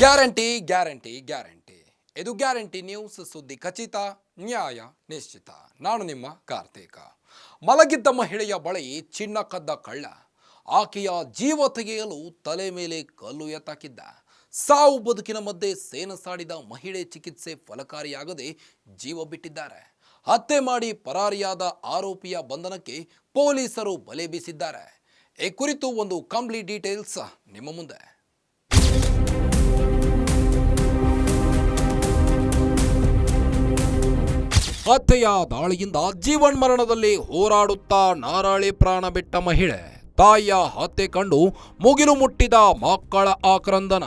Guarantee guarantee guarantee. ಇದು guarantee news ಸುದ್ದಿ ಖಚಿತ, ನ್ಯಾಯ ನಿಶ್ಚಿತ. ನಾನು ನಿಮ್ಮ ಕಾರ್ತೀಕ. ಮಲಗಿದ್ದ ಮಹಿಳೆಯ ಬಳಿ ಚಿನ್ನ ಕದ್ದ ಕಳ್ಳ. ಆಕೆಯ ಜೀವ ತೆಗೆಯಲು ತಲೆ ಮೇಲೆ ಕಲ್ಲು ಎತ್ತಾಕಿದ್ದ. ಸಾವು ಬದುಕಿನ ಮಧ್ಯೆ ಸೇನಸಾಡಿದ ಮಹಿಳೆ ಚಿಕಿತ್ಸೆ ಫಲಕಾರಿಯಾಗದೆ ಜೀವ ಬಿಟ್ಟಿದ್ದಾರೆ. ಹತ್ಯೆ ಮಾಡಿ ಪರಾರಿಯಾದ ಆರೋಪಿಯ ಬಂಧನಕ್ಕೆ ಪೊಲೀಸರು ಬಲೆ ಬೀಸಿದ್ದಾರೆ. ಈ ಕುರಿತು ಒಂದು ಕಂಪ್ಲೀಟ್ ಡೀಟೇಲ್ಸ್ ನಿಮ್ಮ ಮುಂದೆ. ಹತ್ಯೆಯ ದಾಳಿಯಿಂದ ಜೀವನ್ ಮರಣದಲ್ಲಿ ಹೋರಾಡುತ್ತಾ ನಾರಾಳಿ ಪ್ರಾಣ ಬಿಟ್ಟ ಮಹಿಳೆ. ತಾಯಿಯ ಹತ್ಯೆ ಕಂಡು ಮುಗಿಲು ಮುಟ್ಟಿದ ಮಕ್ಕಳ ಆಕ್ರಂದನ.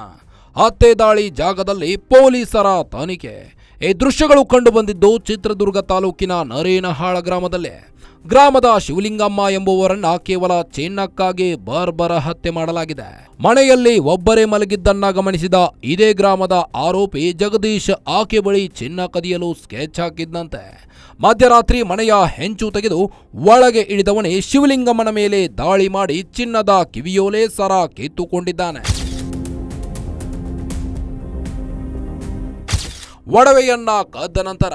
ಹತ್ಯೆ ದಾಳಿ ಜಾಗದಲ್ಲಿ ಪೊಲೀಸರ ತನಿಖೆ. ಈ ದೃಶ್ಯಗಳು ಕಂಡುಬಂದಿದ್ದು ಚಿತ್ರದುರ್ಗ ತಾಲೂಕಿನ ನರೇನಹಾಳ ಗ್ರಾಮದಲ್ಲೇ. ಗ್ರಾಮದ ಶಿವಲಿಂಗಮ್ಮ ಎಂಬುವರನ್ನ ಕೇವಲ ಚಿನ್ನಕ್ಕಾಗಿ ಬರ್ಬರ ಹತ್ಯೆ ಮಾಡಲಾಗಿದೆ. ಮನೆಯಲ್ಲಿ ಒಬ್ಬರೇ ಮಲಗಿದ್ದನ್ನ ಗಮನಿಸಿದ ಇದೇ ಗ್ರಾಮದ ಆರೋಪಿ ಜಗದೀಶ್ ಆಕೆ ಬಳಿ ಚಿನ್ನ ಕದಿಯಲು ಸ್ಕೆಚ್ ಹಾಕಿದ್ದಂತೆ ಮಧ್ಯರಾತ್ರಿ ಮನೆಯ ಹೆಂಚು ತೆಗೆದು ಒಳಗೆ ಇಳಿದವನೇ ಶಿವಲಿಂಗಮ್ಮನ ಮೇಲೆ ದಾಳಿ ಮಾಡಿ ಚಿನ್ನದ ಕಿವಿಯೋಲೆ ಸರ ಕಿತ್ತುಕೊಂಡಿದ್ದಾನೆ. ಒಡವೆಯನ್ನ ಕದ್ದ ನಂತರ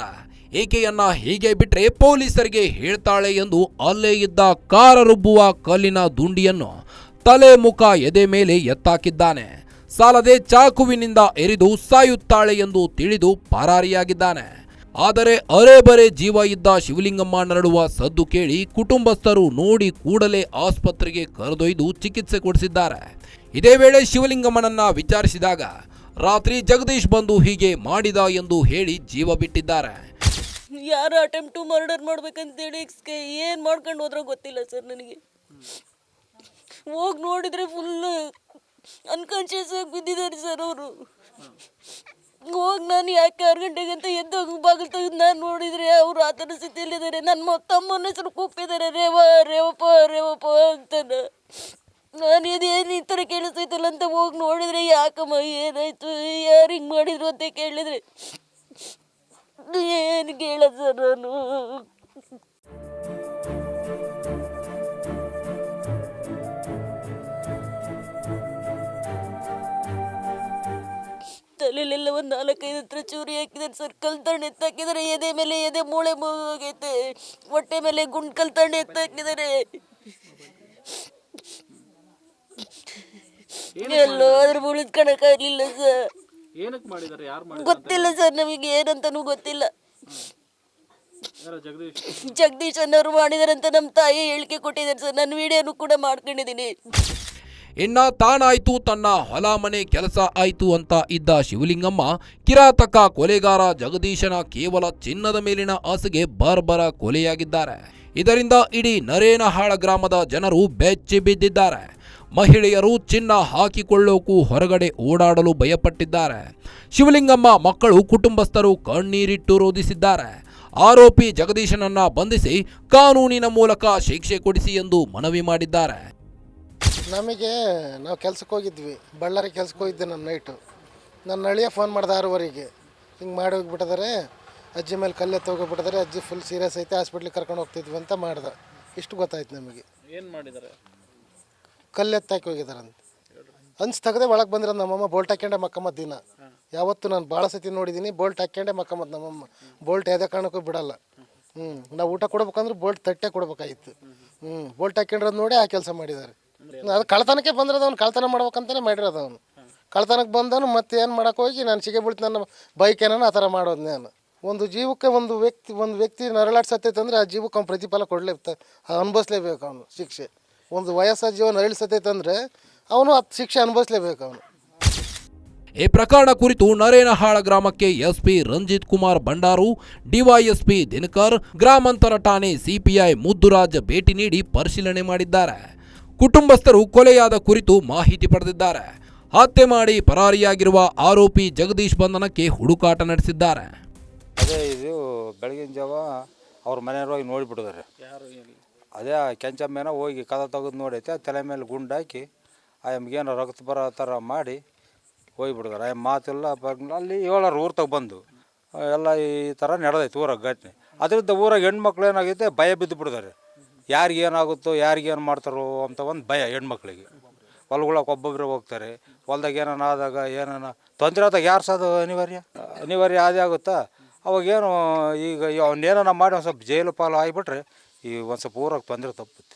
ಈಕೆಯನ್ನ ಹೀಗೆ ಬಿಟ್ರೆ ಪೊಲೀಸರಿಗೆ ಹೇಳ್ತಾಳೆ ಎಂದು ಅಲ್ಲೇ ಇದ್ದ ಕಾರ ರುಬ್ಬುವ ಕಲ್ಲಿನ ದುಂಡಿಯನ್ನು ತಲೆ ಮುಖ ಎದೆ ಮೇಲೆ ಎತ್ತಾಕಿದ್ದಾನೆ. ಸಾಲದೆ ಚಾಕುವಿನಿಂದ ಎರಿದು ಸಾಯುತ್ತಾಳೆ ಎಂದು ತಿಳಿದು ಪರಾರಿಯಾಗಿದ್ದಾನೆ. ಆದರೆ ಅರೆಬರೆ ಜೀವ ಇದ್ದ ಶಿವಲಿಂಗಮ್ಮ ನರಳುವ ಸದ್ದು ಕೇಳಿ ಕುಟುಂಬಸ್ಥರು ನೋಡಿ ಕೂಡಲೇ ಆಸ್ಪತ್ರೆಗೆ ಕರೆದೊಯ್ದು ಚಿಕಿತ್ಸೆ ಕೊಡಿಸಿದ್ದಾರೆ. ಇದೇ ವೇಳೆ ಶಿವಲಿಂಗಮ್ಮನನ್ನ ವಿಚಾರಿಸಿದಾಗ, ರಾತ್ರಿ ಜಗದೀಶ್ ಬಂದು ಹೀಗೆ ಮಾಡಿದ ಎಂದು ಹೇಳಿ ಜೀವ ಬಿಟ್ಟಿದ್ದಾರೆ. ಯಾರು ಅಟೆಂಪ್ಟ್ ಟು ಮರ್ಡರ್ ಮಾಡ್ಬೇಕಂತೇಳಿ ಏನು ಮಾಡ್ಕೊಂಡು ಹೋದ್ರೋ ಗೊತ್ತಿಲ್ಲ ಸರ್ ನನಗೆ. ಹೋಗಿ ನೋಡಿದ್ರೆ ಫುಲ್ಲು ಅನ್ಕಾನ್ಶಿಯಸ್ ಆಗಿ ಬಿದ್ದಿದ್ದಾರೆ ಸರ್ ಅವರು. ಹೋಗಿ ನಾನು ಯಾಕೆ ಆರು ಗಂಟೆಗೆ ಅಂತ ಎದ್ದು ಹೋಗಿ ಬಾಗಿಲು ತೆಗೆದು ನಾನು ನೋಡಿದ್ರೆ ಅವರು ಆ ಥರ ಸ್ಥಿತಿಯಲ್ಲಿದ್ದಾರೆ. ನನ್ನ ತಮ್ಮನ ಹೆಸರು ಕೂಪಿದ್ದಾರೆ ರೇವ, ರೇವಪ್ಪ ರೇವಪ್ಪ ಅಂತ ನಾನು ಇದೇನು ಈ ಥರ ಕೇಳಿಸ್ತೈತಲ್ಲ ಅಂತ ಹೋಗಿ ನೋಡಿದರೆ ಯಾಕಮ್ಮ ಏನಾಯಿತು? ಯಾರು ಹಿಂಗೆ ಮಾಡಿದ್ರು ಅಂತ ಕೇಳಿದ್ರೆ ತಲೆಲೆಲ್ಲ ಒಂದು ನಾಲ್ಕೈದು ಹತ್ರ ಚೂರಿ ಹಾಕಿದ್ದಾರೆ ಸರ್ ಕಲ್ತಣ್ಣೆ ಎತ್ತಾಕಿದ್ದಾರೆ ಎದೆ ಮೇಲೆ ಎದೆ ಮೂಳೆ ಹೋಗೈತೆ ಹೊಟ್ಟೆ ಮೇಲೆ ಗುಂಡ್ ಕಲ್ತಣ್ಣೆ ಎತ್ತಾಕಿದ್ದಾರೆ ಎಲ್ಲೋ ಅದ್ರ ಉಳಿದ್ಕೊಳಕ್ಕಾಗಲಿಲ್ಲ ಸರ್. ಏನಕ್ಕೆ ಮಾಡಿದ್ದಾರೆ ಯಾರು ಗೊತ್ತಿಲ್ಲ ಸರ್ ನಮಗೆ ಏನಂತನೂ ಗೊತ್ತಿಲ್ಲ. ಯಾರೋ ಜಗದೀಶ್? ಜಗದೀಶ್ ಅನ್ನೋರು ಮಾಡಿದಾರೆ ಅಂತ ನಮ್ಮ ತಾಯಿ ಹೇಳಿಕೆ ಕೊಟ್ಟಿದ್ದಾರೆ ಸರ್ ನಾನು ವಿಡಿಯೋನು ಕೂಡ ಮಾಡ್ಕೊಂಡಿದ್ದೀನಿ. ಇನ್ನ ತಾನಾಯ್ತು, ತನ್ನ ಹೊಲ ಮನೆ ಕೆಲಸ ಆಯ್ತು ಅಂತ ಇದ್ದ ಶಿವಲಿಂಗಮ್ಮ, ಕಿರಾತಕ ಕೊಲೆಗಾರ ಜಗದೀಶನ ಕೇವಲ ಚಿನ್ನದ ಮೇಲಿನ ಆಸೆಗೆ ಬಾರ್ಬರ ಕೊಲೆಯಾಗಿದ್ದಾರೆ. ಇದರಿಂದ ಇಡೀ ನರೇನಹಾಳ ಗ್ರಾಮದ ಜನರು ಬೆಚ್ಚಿ ಬಿದ್ದಿದ್ದಾರೆ. ಮಹಿಳೆಯರು ಚಿನ್ನ ಹಾಕಿಕೊಳ್ಳೋಕು ಹೊರಗಡೆ ಓಡಾಡಲು ಭಯಪಟ್ಟಿದ್ದಾರೆ. ಶಿವಲಿಂಗಮ್ಮ ಮಕ್ಕಳು ಕುಟುಂಬಸ್ಥರು ಕಣ್ಣೀರಿಟ್ಟು ರೋಧಿಸಿದ್ದಾರೆ ಆರೋಪಿ ಜಗದೀಶನನ್ನ ಬಂಧಿಸಿ ಕಾನೂನಿನ ಮೂಲಕ ಶಿಕ್ಷೆ ಕೊಡಿಸಿ ಎಂದು ಮನವಿ ಮಾಡಿದ್ದಾರೆ. ನಮಗೆ ನಾವು ಕೆಲ್ಸಕ್ಕೆ ಹೋಗಿದ್ವಿ. ಬಳ್ಳಾರಿ ಕೆಲ್ಸಕ್ಕೆ ಹೋಗಿದ್ದೆ ನಾನು ನೈಟು ನನ್ನ ಅಳಿಯ ಫೋನ್ ಮಾಡ್ದೆ ಆರೂವರೆಗೆ. ಹಿಂಗೆ ಮಾಡಿ ಹೋಗ್ಬಿಟ್ಟಿದ್ದಾರೆ ಅಜ್ಜಿ ಮೇಲೆ ಕಲ್ಲೆ ಹೋಗ್ಬಿಟ್ಟಿದ್ದಾರೆ ಅಜ್ಜಿ ಫುಲ್ ಸೀರಿಯಸ್ ಐತೆ ಹಾಸ್ಪಿಟ್ಲಿಗೆ ಕರ್ಕೊಂಡು ಹೋಗ್ತಿದ್ವಿ ಅಂತ ಮಾಡ್ದೆ. ಇಷ್ಟು ಗೊತ್ತಾಯ್ತು ನಮಗೆ. ಏನು ಮಾಡಿದ್ದಾರೆ ಕಲ್ಲೆತ್ತಾಕಿ ಹೋಗಿದ್ದಾರೆ ಅಂತ ಅನ್ಸ್ ತೆಗದೆ ಒಳಗೆ ಬಂದಿರೋ ನಮ್ಮಮ್ಮ ಬೋಲ್ಟ್ ಹಾಕ್ಯಂಡೆ ಮಕ್ಕಮ್ಮದ ದಿನ. ಯಾವತ್ತು ನಾನು ಭಾಳ ಸತಿ ನೋಡಿದ್ದೀನಿ ಬೋಲ್ಟ್ ಹಾಕ್ಯಂಡೆ ಮಕ್ಕಮ್ಮದ ನಮ್ಮಮ್ಮ. ಬೋಲ್ಟ್ ಯಾವುದೇ ಕಾರಣಕ್ಕೂ ಬಿಡಲ್ಲ. ಹ್ಞೂ ನಾವು ಊಟ ಕೊಡ್ಬೇಕಂದ್ರೆ ಬೋಲ್ಟ್ ತಟ್ಟೆ ಕೊಡ್ಬೇಕಾಗಿತ್ತು. ಹ್ಞೂ ಬೋಲ್ಟ್ ಹಾಕ್ಯಂಡ್ರದ್ದು ನೋಡಿ ಆ ಕೆಲಸ ಮಾಡಿದ್ದಾರೆ ಅದು ಕಳ್ತನಕ್ಕೆ ಬಂದಿರೋದು ಅವ್ನು ಕಳ್ತನ ಮಾಡ್ಬೇಕಂತಾನೆ ಮಾಡಿರೋದು ಅವನು. ಕಳ್ತನಕ್ಕೆ ಬಂದನು ಮತ್ತೆ ಏನು ಮಾಡೋಕೆ ಹೋಗಿ, ನಾನು ಸಿಗೆ ಬೀಳ್ತು ನನ್ನ ಬೈಕ್ ಏನೋ ಆ ಥರ ಮಾಡೋದು ನಾನು. ಒಂದು ಜೀವಕ್ಕೆ ಒಂದು ವ್ಯಕ್ತಿ ಒಂದು ವ್ಯಕ್ತಿ ನರಳಾಡ್ಸತ್ತೈತೆ ಅಂದರೆ ಆ ಜೀವಕ್ಕೆ ಅವ್ನು ಪ್ರತಿಫಲ ಕೊಡಲೇ ಅನುಭವಿಸ್ಲೇಬೇಕು ಅವನು ಶಿಕ್ಷೆ. ಒಂದು ವಯಸ್ಸ ಜೀವನ ನರಳಿಸತೈತೆ ಅಂದರೆ ಅವನು ಅದು ಶಿಕ್ಷೆ ಅನುಭವಿಸ್ಲೇಬೇಕು ಅವನು. ಈ ಪ್ರಕರಣ ಕುರಿತು ನರೇನಹಾಳ ಗ್ರಾಮಕ್ಕೆ ಎಸ್ಪಿ ರಂಜಿತ್ ಕುಮಾರ್ ಭಂಡಾರು ಡಿವೈಎಸ್ಪಿ ದಿನಕರ್, ಗ್ರಾಮಾಂತರ ಠಾಣೆ ಸಿಪಿಐ ಮುದ್ದುರಾಜ್ ಭೇಟಿ ನೀಡಿ ಪರಿಶೀಲನೆ ಮಾಡಿದ್ದಾರೆ. ಕುಟುಂಬಸ್ಥರು ಕೊಲೆಯಾದ ಕುರಿತು ಮಾಹಿತಿ ಪಡೆದಿದ್ದಾರೆ. ಹತ್ಯೆ ಮಾಡಿ ಪರಾರಿಯಾಗಿರುವ ಆರೋಪಿ ಜಗದೀಶ್ ಬಂಧನಕ್ಕೆ ಹುಡುಕಾಟ ನಡೆಸಿದ್ದಾರೆ. ಅದೇ ಇದು ಬೆಳಗಿನ ಜಾವ ಅವ್ರ ಮನೆಯವ್ರು ಹೋಗಿ ನೋಡಿಬಿಟ್ಟಿದ್ದಾರೆ. ಯಾರು ಅದೇ ಆ ಕೆಂಚಮ್ಮೇನ ಹೋಗಿ ಕದ ತೆಗೆದು ನೋಡೈತೆ ತಲೆ ಮೇಲೆ ಗುಂಡಾಕಿ ಹಾಕಿ ಆ ಎಮ್ಗೇನೋ ರಕ್ತ ಬರೋ ಥರ ಮಾಡಿ ಹೋಗಿಬಿಡ್ತಾರೆ ಆ ಮಾತೆಲ್ಲ ಅಲ್ಲಿ ಏಳಾರು ಊರು ತಗ ಬಂದು. ಎಲ್ಲ ಈ ಥರ ನಡೆದೈತೆ ಊರಾಗ ಘಟನೆ. ಅದರಿಂದ ಊರಾಗ ಹೆಣ್ಮಕ್ಳು ಏನಾಗೈತೆ ಭಯ ಬಿದ್ದು ಬಿಟ್ಟಿದ್ದಾರೆ ಯಾರಿಗೇನಾಗುತ್ತೋ, ಯಾರಿಗೇನು ಮಾಡ್ತಾರೋ ಅಂತ ಒಂದು ಭಯ ಹೆಣ್ಮಕ್ಳಿಗೆ. ಹೊಲ್ಗಳಕ್ಕೆ ಒಬ್ಬೊಬ್ಬರು ಹೋಗ್ತಾರೆ. ಹೊಲ್ದಾಗ ಏನಾನ ಆದಾಗ ಏನಾನ ತೊಂದರೆ ಆದಾಗ ಯಾರು ಸಾದು ಅನಿವಾರ್ಯ? ಅನಿವಾರ್ಯ ಅದೇ ಆಗುತ್ತಾ? ಅವಾಗೇನು ಈಗ ಅವನ್ನೇನಾನ ಮಾಡಿ ಒಂದು ಸ್ವಲ್ಪ ಜೈಲು ಪಾಲು ಆಗಿಬಿಟ್ರೆ ಈ ಒಂದು ಸ್ವಲ್ಪ ಊರಾಗ ತೊಂದರೆ ತಪ್ಪುತ್ತೆ.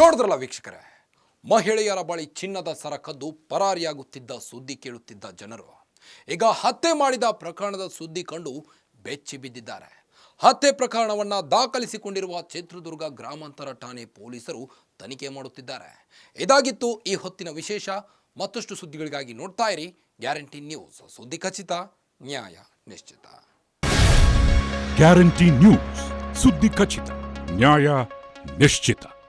ನೋಡಿದ್ರಲ್ಲ ವೀಕ್ಷಕರೇ, ಮಹಿಳೆಯರ ಬಳಿ ಚಿನ್ನದ ಸರ ಕದ್ದು ಪರಾರಿಯಾಗುತ್ತಿದ್ದ ಸುದ್ದಿ ಕೇಳುತ್ತಿದ್ದ ಜನರು. ಈಗ ಹತ್ಯೆ ಮಾಡಿದ ಪ್ರಕರಣದ ಸುದ್ದಿ ಕಂಡು ಬೆಚ್ಚಿ ಬಿದ್ದಿದ್ದಾರೆ. ಹತ್ಯೆ ಪ್ರಕರಣವನ್ನು ದಾಖಲಿಸಿಕೊಂಡಿರುವ ಚಿತ್ರದುರ್ಗ ಗ್ರಾಮಾಂತರ ಠಾಣೆ ಪೊಲೀಸರು ತನಿಖೆ ಮಾಡುತ್ತಿದ್ದಾರೆ. ಇದಾಗಿತ್ತು ಈ ಹೊತ್ತಿನ ವಿಶೇಷ. ಮತ್ತಷ್ಟು ಸುದ್ದಿಗಳಿಗಾಗಿ ನೋಡ್ತಾ ಇರಿ. Guarantee news. ಸುದ್ದಿ ಖಚಿತ, ನ್ಯಾಯ ನಿಶ್ಚಿತ. Guarantee news. ಸುದ್ದಿ ಖಚಿತ, ನ್ಯಾಯ ನಿಶ್ಚಿತ.